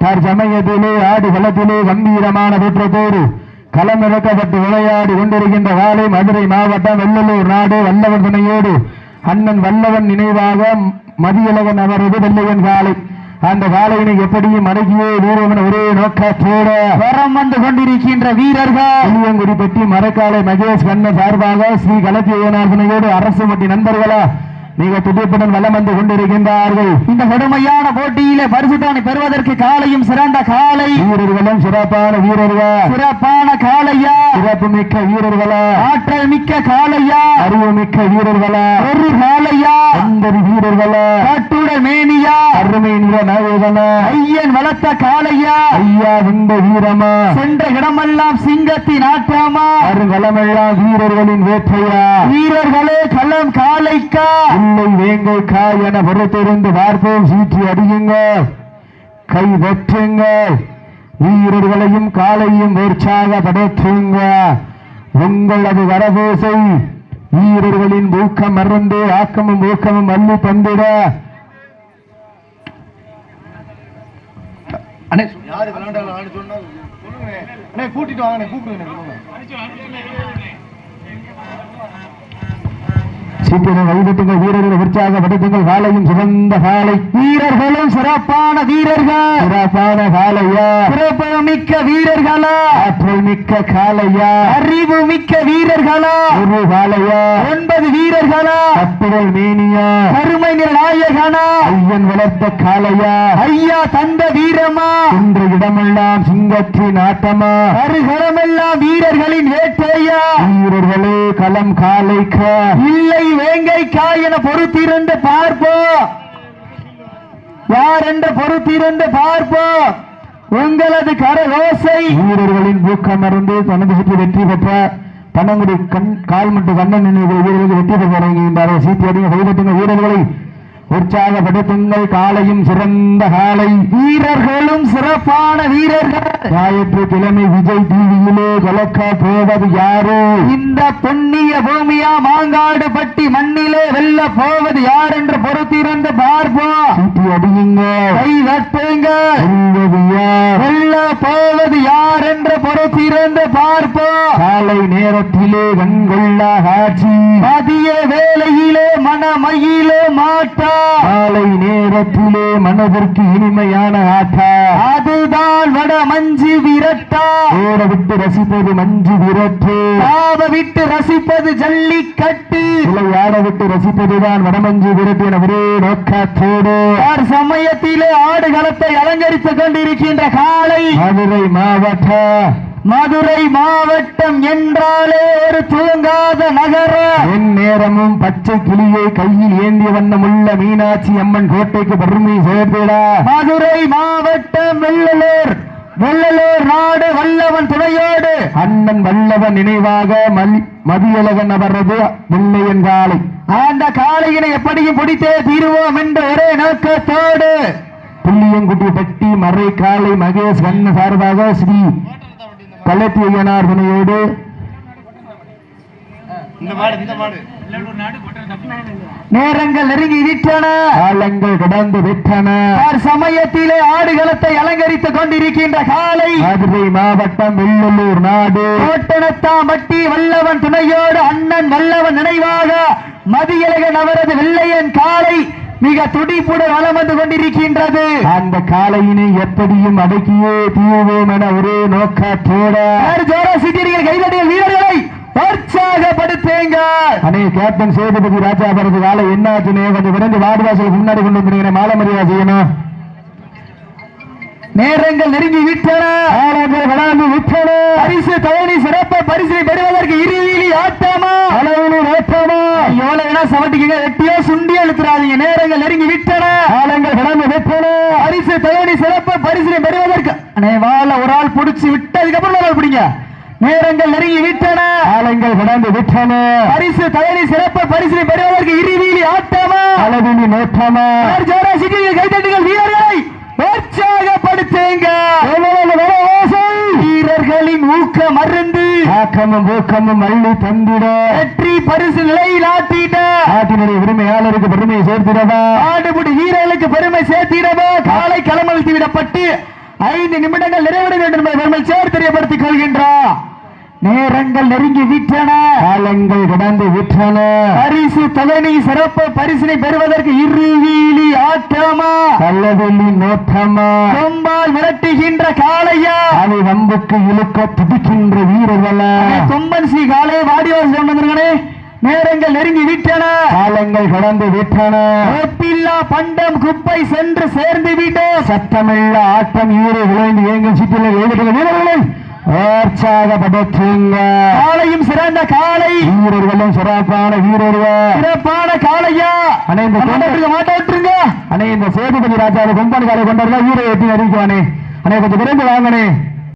தற்சமயத்திலே ஆடு களத்திலே கம்பீரமான தோற்றத்தோடு களமிறக்கப்பட்டு விளையாடி கொண்டிருக்கின்ற காலை மதுரை மாவட்டம் வெள்ளலூர் நாடு வல்லவன் துணையோடு அண்ணன் வல்லவன் நினைவாக மதியழகன் அவரது வெள்ளையன் காலை. அந்த காலையினை எப்படியும் அடக்கியே வீரவன் ஒரே நோக்கத்தோட வரம் வந்து கொண்டிருக்கின்ற வீரர்கள். புளியங்குடிப்பட்டி மரக்காலை மகேஷ் கண்ண சார்பாக ஸ்ரீ துணையோடு அரசு மட்டி நண்பர்களா மிக துடிப்புடன் வலம் வந்து கொண்டிருக்கின்றார்கள். இந்த கடுமையான போட்டியிலே பரிசுத்தானை பெறுவதற்கு காலையும் சிறந்த காலை. வீரர்களும் சிறப்பான வீரர்கள்? சிறப்பான காளையா சிறப்பு மிக்க வீரர்களா? ஆற்றல் மிக்க காளையா அறிவு மிக்க வீரர்களா? ஒரு காளையா ஒன்பது வீரர்களா? கட்டுட மேனியா? அருமை ஐயன் வளர்த்த காளையா? ஐயா இந்த வீரமா? சென்ற இடமெல்லாம் சிங்கத்தின் ஆட்டமா? அருங்கலமெல்லாம் வீரர்களின் வேற்றையா? வீரர்களே களம் காளைக்கா? இல்லை வேங்கை காய் என புறத்திருந்து பார்ப்போம் சீற்றி அடியுங்கள். கை வெற்றுங்கள். வீரர்களையும் காலையும் உற்சாகப்படுத்துங்க உங்களது வரபோசை வீரர்களின் ஊக்கம் மறந்து ஆக்கமும் ஊக்கமும் அள்ளி தந்திட. அண்ணே. யாரு விளையாண்டாலும் ஆடு சொன்னா சொல்லுங்க. அண்ணே கூட்டிட்டு வாங்க கூப்பிடுங்க சொல்லுங்க. சீட்டினை கைதட்டுங்கள் வீரர்களை உற்சாகப்படுத்துங்கள் காலையும் சிறந்த காலை வீரர்களும் சிறப்பான வீரர்கள். சிறப்பான காலையா சிறப்பு மிக்க வீரர்களா? ஆற்றல் மிக்க காலையா அறிவு மிக்க வீரர்களா? ஒரு காலையா ஒன்பது வீரர்களா? கட்டுடல் மேனியா? கருமை நாயகனா? ஐயன் வளர்த்த காளையா? ஐயா தந்த வீரமா? இன்று இடமெல்லாம் சிங்கத்தின் ஆட்டமா? அருகலமெல்லாம் வீரர்களின் வேட்டையா வீரர்களே களம் காலைக்க. இல்லை வேங்கை என பொறுத்திருந்து பார்ப்போம் யார் என்று பொறுத்திருந்து பார்ப்போம் உங்களது கரகோசை. வீரர்களின் ஊக்கமர்ந்து தனது வெற்றி பெற்ற பனங்குடி கண் கால்மட்டு கண்ணன் வீரர்களுக்கு வெற்றி பெற்று சீட்டி அடிங்க கைதட்டுங்க வீரர்களை. உற்சாகப்படுத்துங்கள் காலையும் சிறந்த காலை வீரர்களும் சிறப்பான வீரர்கள். ஞாயிற்று கிழமை விஜய் டிவியிலே கலக்க போவது யாரோ? இந்த புண்ணிய பூமியா மாங்காடு பட்டி மண்ணிலே வெல்ல போவது யார் என்று பொறுத்திருந்து பார்ப்போம். சீட்டி அடியுங்க. கை தட்டுங்க வெல்ல போவது யார் என்று பொறுத்திருந்து பார்ப்போம் காலை நேரத்திலே கண்கொள்ள காட்சி. மதிய வேளையிலே மனமயிலே மாட்டா. காலை நேரத்திலே மனதிற்கு இனிமையான ஆட்டா அதுதான் வட மஞ்சு விரட்டா. ஓட விட்டு ரசிப்பது மஞ்சு விரட்டு. பாவ விட்டு ரசிப்பது ஜல்லிக்கட்டு. விளையாட விட்டு ரசிப்பதுதான் வடமஞ்சு விரட்டு என ஒரே நோக்கத்தோடு. சமயத்திலே ஆடுகளத்தை அலங்கரித்துக் கொண்டிருக்கின்ற காலை. மதுரை மாவட்ட மதுரை மாவட்டம் என்றாலே ஒரு தூங்காத நகரம் என் நேரமும் பச்சை கிளியை கையில் ஏந்திய வண்ணமுள்ள மீனாட்சி அம்மன் கோட்டைக்கு பெருமை சேர்த்திட. மதுரை மாவட்டம் வெள்ளலூர். வெள்ளலூர் நாடு வல்லவன் துணையோடு. அண்ணன் வல்லவன் நினைவாக மலி- மதியழகன் அவரது வெள்ளையன் காலை. அந்த காளையினை எப்படியும் பிடித்தே தீருவோம் என்ற ஒரே நோக்கத்தோடு. புள்ளியங்குட்டி பட்டி மறை காலை மகேஷ் கண்ண சார்பாக ஸ்ரீ துணையோடு இந்த மாடு நேரங்கள் நெருங்கி விட்டன காலங்கள் கடந்து விட்டன. சமயத்திலே ஆடுகளத்தை அலங்கரித்துக் கொண்டிருக்கின்ற காலை. மதுரை மாவட்டம் வெள்ளலூர் நாடு. கோட்டணத்தாம்பட்டி வல்லவன் துணையோடு அண்ணன் வல்லவன் நினைவாக மதியழகன் அவரது வெள்ளையன் காலை. மிக துடிப்புடன் வலம் வந்து கொண்டிருக்கின்றது. அந்த காலையினை எப்படியும் அடக்கியே தீர்வோம் என ஒரே நோக்கத்தோட ஜோரா சிட்டியர்கள் கைதடிய வீரர்களை உற்சாகப்படுத்துங்க கேப்டன் சேதுபதி ராஜா அவரது காலை என்னாச்சுனே கொஞ்சம் விரைந்து வார்டு வாசலுக்கு முன்னாடி கொண்டு வந்துருங்க மாலை மரியாதை செய்யணும். நேரங்கள் நெருங்கி விட்டன. கடந்து விட்டன. பரிசு தவணி சிறப்பு பரிசை பெறுவதற்கு இருவிலி ஆட்டமா? அளவு நோக்கமா எவ்வளவு வேணா சவட்டிக்கங்க வெட்டியோ சுண்டி எழுத்துறாதீங்க நேரங்கள் நெருங்கி விட்டன காலங்கள் கடந்து விட்டன பரிசு தவணி சிறப்பு பரிசினை பெறுவதற்கு அண்ணே வாழ ஒரு ஆள் பிடிச்சு விட்டதுக்கு அப்புறம் ஒரு ஆள் பிடிங்க. நேரங்கள் நெருங்கி விட்டன. காலங்கள் கடந்து விட்டன. பரிசு தவணி சிறப்பு பரிசினை பெறுவதற்கு இருவிலி ஆட்டமா. ஜோரா சிட்டியில் கைதட்டுங்கள் வீரர்களை? உற்சாகப்படுத்துங்க. வீரர்களின் ஊக்கம் மருந்து ஆக்கமும் ஊக்கமும் அள்ளி தந்திட. வெற்றி பரிசு நிலையில் ஆட்டிட. நாட்டினுடைய உரிமையாளருக்கு பெருமையை சேர்த்திடவா? ஆடுபுடி வீரர்களுக்கு பெருமை சேர்த்திடவா? காலை களமழுத்தி விடப்பட்டு ஐந்து நிமிடங்கள் நிறைவட வேண்டும் என்பதை பெருமை சேர்த்து தெரியப்படுத்திக் கொள்கின்றார் நேரங்கள் நெருங்கி விட்டன. காலங்கள் கடந்து விட்டன. பரிசு தொகை சிறப்பு பரிசினை பெறுவதற்கு இருவீலி ஆட்டமா? கள்ளவெள்ளி நோட்டமா? கொம்பால் விரட்டுகின்ற காளையா? அதை வம்புக்கு இழுக்க துடிக்கின்ற வீரர்களா? கொம்பன் ஸ்ரீ காளையை வாடிவாசி சொன்னதுங்களே நேரங்கள் நெருங்கி விட்டன. காலங்கள் கடந்து விட்டன. ஒப்பில்லா பண்டம் குப்பை சென்று சேர்ந்து விட்டோம் சத்தமில்ல ஆட்டம் ஈடு விளைந்து இயங்கும் சிற்றில ஈடுபட்ட வீரர்களை உற்சாகப்படுத்துங்க. காளையும் சிறந்த காளை. வீரர்களும் சிறப்பான வீரர்கள். சிறப்பான காளையா? அனைத்து மாட்ட மாட்ட விட்டுருங்க அண்ணே இந்த சேதுபதி ராஜா கொம்பன் காலை கொண்டாடுறா வீரை எட்டி அறிவிக்குவானே. அண்ணே கொஞ்சம் விரைந்து வாங்கனே